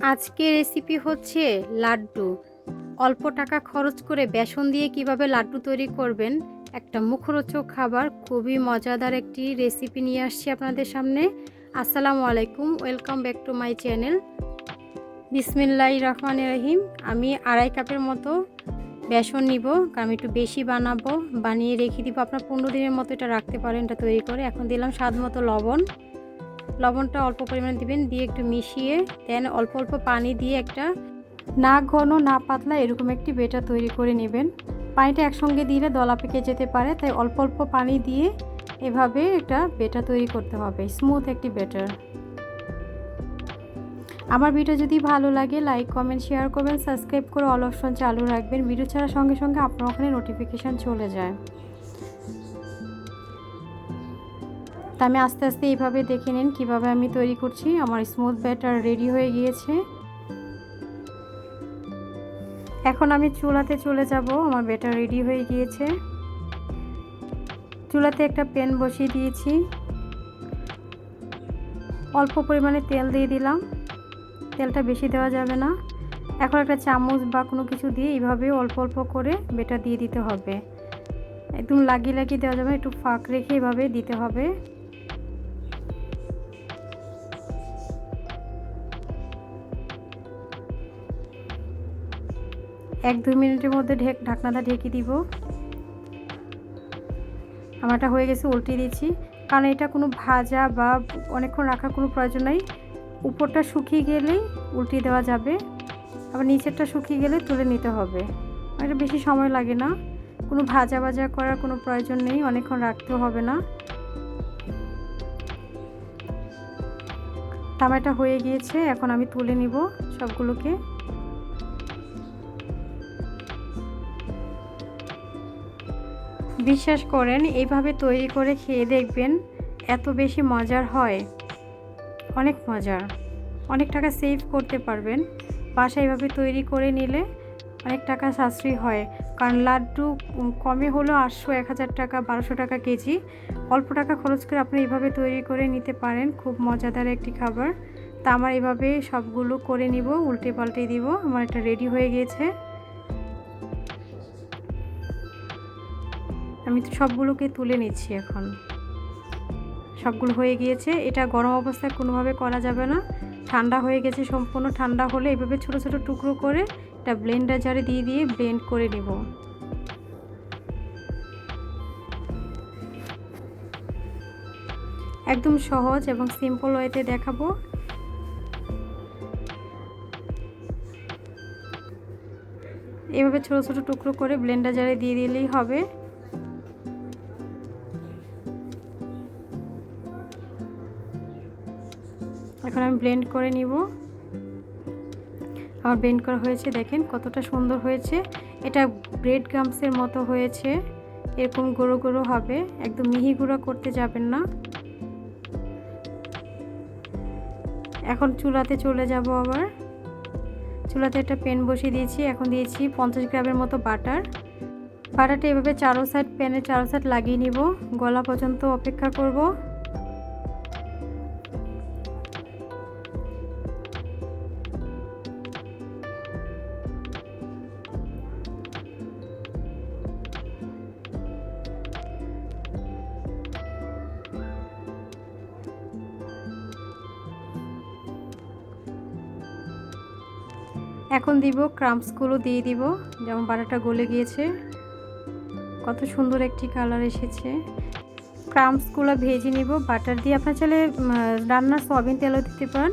আজকে রেসিপি হচ্ছে লাড্ডু। অল্প টাকা খরচ করে বেসন দিয়ে কীভাবে লাড্ডু তৈরি করবেন, একটা মুখরোচক খাবার, খুবই মজাদার একটি রেসিপি নিয়ে আসছি আপনাদের সামনে। আসসালামু আলাইকুম welcome back to my channel বিসমিল্লাহ রহমান রহিম, আমি আড়াই কাপের মতো বেসন নিব, আমি একটু বেশি বানাবো, বানিয়ে রেখে দিব। আপনার পনেরো দিনের মতো এটা রাখতে পারেন, এটা তৈরি করে। এখন দিলাম স্বাদ মতো লবণ। লবণটা অল্প পরিমাণে দিবেন, দিয়ে একটু মিশিয়ে দেন অল্প অল্প পানি দিয়ে একটা না ঘন, না পাতলা এরকম একটি বেটা তৈরি করে নেবেন। পানিটা একসঙ্গে দিলে দলা পেকে যেতে পারে, তাই অল্প অল্প পানি দিয়ে এভাবে একটা বেটা তৈরি করতে হবে স্মুথ একটি বেটার। আমার ভিডিও যদি ভালো লাগে লাইক কমেন্ট শেয়ার করবেন সাবস্ক্রাইব করে অল অপশন চালু রাখবেন ভিডিও ছাড়ার সঙ্গে সঙ্গে আপনার ওখানে নোটিফিকেশান চলে যায়। তা আমি আস্তে আস্তে এইভাবে দেখে নিন কীভাবে আমি তৈরি করছি। আমার স্মুথ ব্যাটার রেডি হয়ে গিয়েছে। এখন আমি চুলাতে চলে যাব। আমার ব্যাটার রেডি হয়ে গিয়েছে। চুলাতে একটা প্যান বসিয়ে দিয়েছি। অল্প পরিমাণে তেল দিয়ে দিলাম। তেলটা বেশি দেওয়া যাবে না। এখন একটা চামচ বা কোনো কিছু দিয়ে এইভাবে অল্প অল্প করে বেটা দিয়ে দিতে হবে। একদম লাগিয়ে লাগিয়ে দেওয়া যাবে একটু ফাঁক রেখে এভাবে দিতে হবে। এক দুই মিনিটের মধ্যে ঢেক, ঢাকনাটা ঢেকে দিব। আমারটা হয়ে গেছে, উল্টে দিচ্ছি কারণ এটা কোনো ভাজা বা অনেকক্ষণ রাখার কোনো প্রয়োজন নেই। উপরটা শুকিয়ে গেলেই উল্টে দেওয়া যাবে। আবার নিচেরটা শুকিয়ে গেলে তুলে নিতে হবে। এটা বেশি সময় লাগে না। কোনো ভাজা ভাজা করার কোনো প্রয়োজন নেই, অনেকক্ষণ রাখতেও হবে না। টামাটা হয়ে গিয়েছে, এখন আমি তুলে নিব সবগুলোকে। বিশ্বাস করেন এইভাবে তৈরি করে খেয়ে দেখবেন এত বেশি মজার হয়। অনেক মজার। অনেক টাকা সেভ করতে পারবেন। বাসা এইভাবে তৈরি করে নিলে অনেক টাকা সাশ্রয়ী হয়। কারণ লাড্ডু কমে হলো আটশো, এক হাজার টাকা, বারোশো টাকা কেজি। অল্প টাকা খরচ করে আপনি এইভাবে তৈরি করে নিতে পারেন। খুব মজাদার একটি খাবার। তা আমার এইভাবে সবগুলো করে নিব উল্টে পাল্টে দিব। আমার এটা রেডি হয়ে গিয়েছে আমি তো সবগুলোকে তুলে নিচ্ছি এখন। সবগুলো হয়ে গিয়েছে, এটা গরম অবস্থায় কোনোভাবে করা যাবে না। ঠান্ডা হয়ে গেছে সম্পূর্ণ, ঠান্ডা হলে এভাবে ছোট ছোট টুকরো করে এটা ব্লেন্ডার জারে দিয়ে দিয়ে ব্লেন্ড করে নিব। একদম সহজ এবং সিম্পল ওয়েতে দেখাবো। এভাবে ছোট ছোট টুকরো করে ব্লেন্ডার জারে দিয়ে দিলেই হবে। এখন আমি ব্লেন্ড করে নিব। আমার ব্লেন্ড করা হয়েছে, দেখেন কতটা সুন্দর হয়েছে। এটা ব্রেড গামসের মতো হয়েছে। এরকম গুঁড়ো গুঁড়ো হবে, একদম মিহি গুঁড়ো করতে যাবেন না। এখন চুলাতে চলে যাব আবার। চুলাতে একটা পেন বসিয়ে দিয়েছি, এখন দিয়েছি পঞ্চাশ গ্রামের মতো বাটার। বাটারটা এভাবে চারো সাইড প্যানের চারো সাইড লাগিয়ে নিব। গলা পর্যন্ত অপেক্ষা করব। এখন দিব ক্রাম্পসগুলো দিয়ে দিব। যেমন বাটাটা গলে গিয়েছে। কত সুন্দর একটি কালার এসেছে। ক্রাম্পসগুলো ভেজে নিব। বাটার দিয়ে আপনার চাইলে রান্নার সয়াবিন তেলও দিতে পারেন।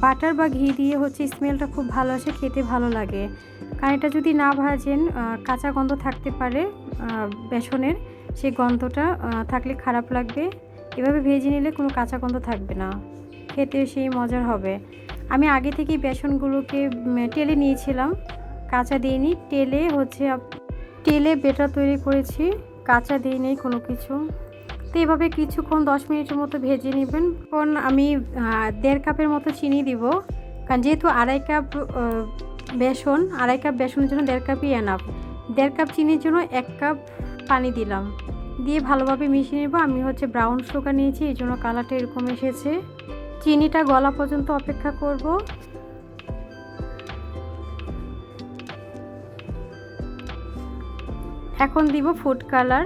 বাটার বা ঘি দিয়ে হচ্ছে স্মেলটা খুব ভালো আসে, খেতে ভালো লাগে। কারণ এটা যদি না ভাজেন কাঁচা গন্ধ থাকতে পারে বেসনের। সেই গন্ধটা থাকলে খারাপ লাগবে। এভাবে ভেজে নিলে কোনো কাঁচা গন্ধ থাকবে না। খেতে সেই মজার হবে। আমি আগে থেকেই বেসনগুলোকে টেলে নিয়েছিলাম। কাঁচা দিইনি। টেলে হচ্ছে টেলে বেটা তৈরি করেছি। কাঁচা দিই নেই কোনো কিছু। তো এইভাবে কিছুক্ষণ দশ মিনিটের মতো ভেজে নেবেন। এখন আমি দেড় কাপের মতো চিনি দিব। কারণ যেহেতু আড়াই কাপ বেসন, আড়াই কাপ বেসনের জন্য দেড় কাপই এনাফ দেড় কাপ চিনির জন্য এক কাপ পানি দিলাম। দিয়ে ভালোভাবে মিশিয়ে নেব। আমি হচ্ছে ব্রাউন সুগার নিয়েছি। এই জন্য কালারটা এরকম এসেছে। চিনিটা গলা পর্যন্ত অপেক্ষা করব। এখন দিব ফুড কালার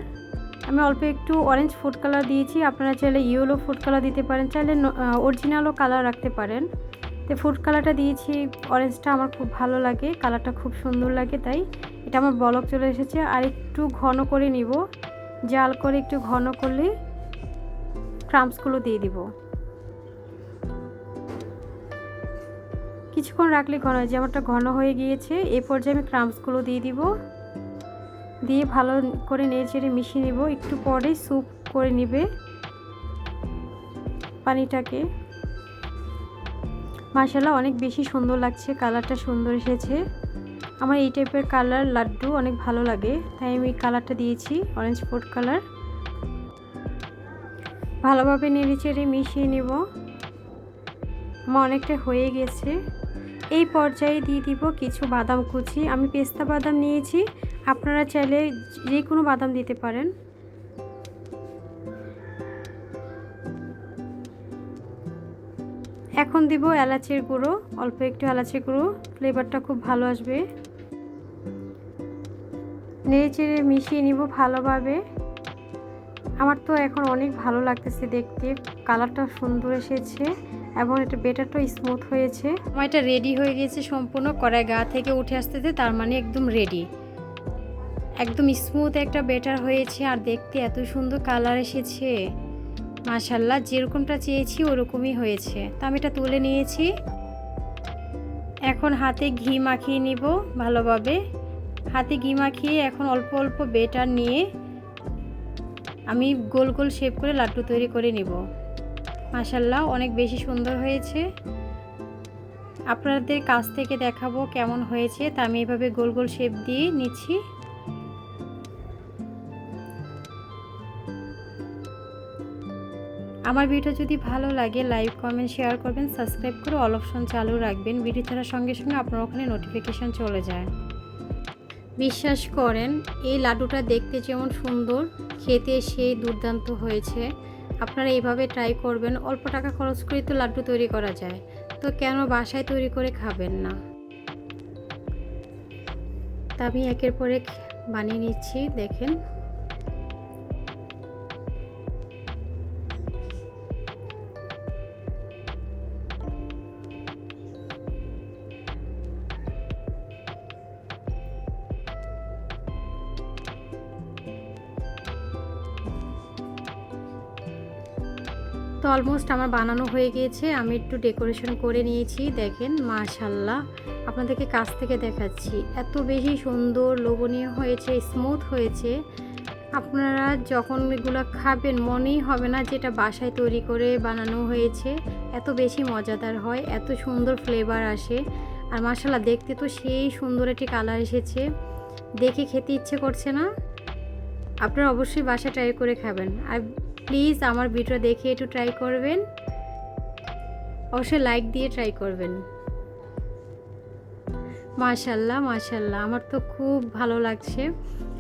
আমি অল্প একটু অরেঞ্জ ফুড কালার দিয়েছি। আপনারা চাইলে ইয়েলো ফুড কালার দিতে পারেন, চাইলে অরিজিনালও কালার রাখতে পারেন। তো ফুড কালারটা দিয়েছি অরেঞ্জটা আমার খুব ভালো লাগে কালারটা খুব সুন্দর লাগে তাই। এটা আমার বলক চলে এসেছে, আর একটু ঘন করে নিব। জাল করে একটু ঘন করলে ক্রাম্পসগুলো দিয়ে দিব। কিছুক্ষণ রাখলে ঘন হয়। যেমনটা ঘন হয়ে গিয়েছে, এ পর্যায়ে আমি ক্রাম্পসগুলো দিয়ে দিব। দিয়ে ভালো করে নেড়ে চেড়ে মিশিয়ে নেব। একটু পরে স্যুপ করে নেবে পানিটাকে। মাসালা অনেক বেশি সুন্দর লাগছে কালারটা সুন্দর এসেছে। আমার এই টাইপের কালার লাড্ডু অনেক ভালো লাগে, তাই আমি কালারটা দিয়েছি অরেঞ্জ ফুড কালার ভালোভাবে নেড়ে চেড়ে মিশিয়ে নেব। আমার অনেকটা হয়ে গেছে। এই পর্যায়ে দিয়ে দিব কিছু বাদাম কুচি। আমি পেস্তা বাদাম নিয়েছি। আপনারা চাইলে যে কোনো বাদাম দিতে পারেন। এখন দিব এলাচের গুঁড়ো, অল্প একটু এলাচের গুঁড়ো। ফ্লেভারটা খুব ভালো আসবে। নেড়ে চেড়ে মিশিয়ে নিব ভালোভাবে। আমার তো এখন অনেক ভালো লাগতেছে দেখতে। কালারটা সুন্দর এসেছে। এবং এটা বেটারটাও স্মুথ হয়েছে। আমার এটা রেডি হয়ে গেছে সম্পূর্ণ, কড়াই গা থেকে উঠে আসতেছে, তার মানে একদম রেডি একদম স্মুথ একটা বেটার হয়েছে, আর দেখতে এত সুন্দর কালার এসেছে। মাশাল্লাহ যেরকমটা চেয়েছি ওরকমই হয়েছে। তা আমি এটা তুলে নিয়েছি। এখন হাতে ঘি মাখিয়ে নিব ভালোভাবে। হাতে ঘি মাখিয়ে এখন অল্প অল্প বেটার নিয়ে আমি গোল গোল শেপ করে লাড্ডু তৈরি করে নিব। মাশাল্লাহ অনেক বেশি সুন্দর হয়েছে। আপনাদের কাছ থেকে দেখাবো কেমন হয়েছে। তা আমি এভাবে গোল গোল শেপ দিয়ে নিচ্ছি। আমার ভিডিও যদি ভালো লাগে, লাইক, কমেন্ট, শেয়ার করবেন, সাবস্ক্রাইব করে অল অপশন চালু রাখবেন। ভিডিও ছাড়ার সঙ্গে সঙ্গে আপনার ওখানে নোটিফিকেশান চলে যায়। বিশ্বাস করেন, এই লাড্ডুটা দেখতে যেমন সুন্দর, খেতে সেই দুর্দান্ত হয়েছে। আপনারা এইভাবে ট্রাই করবেন, অল্প টাকা খরচ করে তো লাড্ডু তৈরি করা যায়। তো কেন বাসায় তৈরি করে খাবেন না? তা আমি একের পর বানিয়ে নিচ্ছি, দেখেন। তো অলমোস্ট আমার বানানো হয়ে গিয়েছে। আমি একটু ডেকোরেশন করে নিয়েছি। দেখেন মাশাল্লাহ আপনাদেরকে কাছ থেকে দেখাচ্ছি। এত বেশি সুন্দর, লোভনীয় হয়েছে স্মুথ হয়েছে। আপনারা যখন এগুলো খাবেন, মনেই হবে না যেটা বাসায় তৈরি করে বানানো হয়েছে। এত বেশি মজাদার হয়, এত সুন্দর ফ্লেভার আসে। আর মাশাল্লাহ দেখতে তো সেই সুন্দর একটি কালার এসেছে। দেখে খেতে ইচ্ছে করছে না। আপনারা অবশ্যই বাসায় ট্রাই করে খাবেন। আর প্লিজ আমার ভিডিও দেখে একটু ট্রাই করবেন। অবশ্যই লাইক দিয়ে ট্রাই করবেন। মাশাল্লাহ মাশাল্লাহ আমার তো খুব ভালো লাগছে।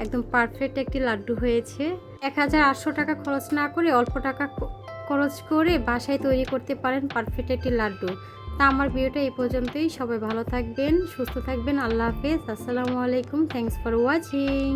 একদম পারফেক্ট একটি লাড্ডু হয়েছে। এক হাজার আটশো টাকা খরচ না করে অল্প টাকা খরচ করে বাসায় তৈরি করতে পারেন পারফেক্ট একটি লাড্ডু। তা আমার ভিডিওটা এই পর্যন্তই। সবাই ভালো থাকবেন, সুস্থ থাকবেন। আল্লাহ হাফেজ। আসসালামু আলাইকুম। Thanks for watching